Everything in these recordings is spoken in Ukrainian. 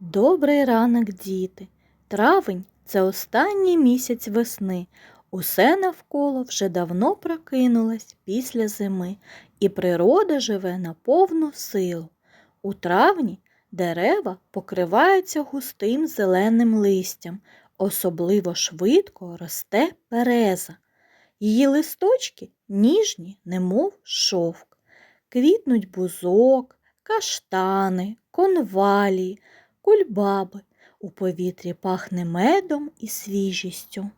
Добрий ранок, діти. Травень це останній місяць весни. Усе навколо вже давно прокинулось після зими, і природа живе на повну силу. У травні дерева покриваються густим зеленим листям, особливо швидко росте береза. Її листочки ніжні, немов шовк. Квітнуть бузок, каштани, конвалії, кульбаби. У повітрі пахне медом і свіжістю.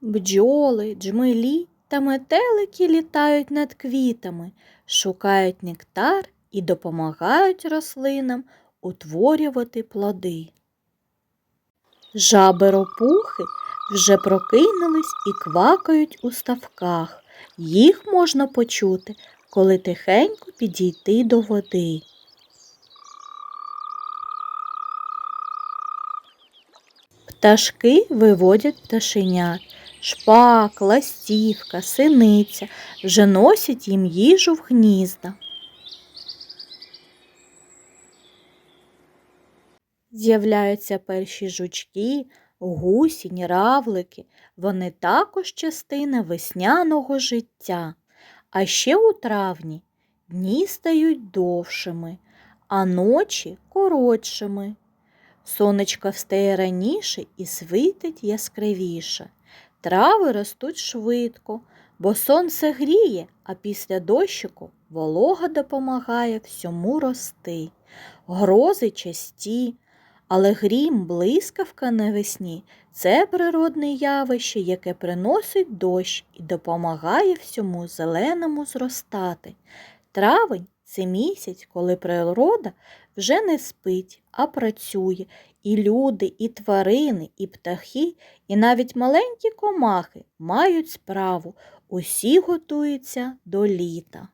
Бджоли, джмелі та метелики літають над квітами, шукають нектар і допомагають рослинам утворювати плоди. Жаби-ропухи вже прокинулись і квакають у ставках. Їх можна почути, коли тихенько підійти до води. Пташки виводять пташенят. Шпак, ластівка, синиця вже носять їм їжу в гнізда. З'являються перші жучки, гусінь, равлики. Вони також частина весняного життя. А ще у травні дні стають довшими, а ночі коротшими. Сонечко встає раніше і світить яскравіше. Трави ростуть швидко, бо сонце гріє, а після дощику волога допомагає всьому рости. Грози часті, але грім, блискавка навесні це природне явище, яке приносить дощ і допомагає всьому зеленому зростати. Травень це місяць, коли природа вже не спить, а працює, і люди, і тварини, і птахи, і навіть маленькі комахи мають справу, усі готуються до літа.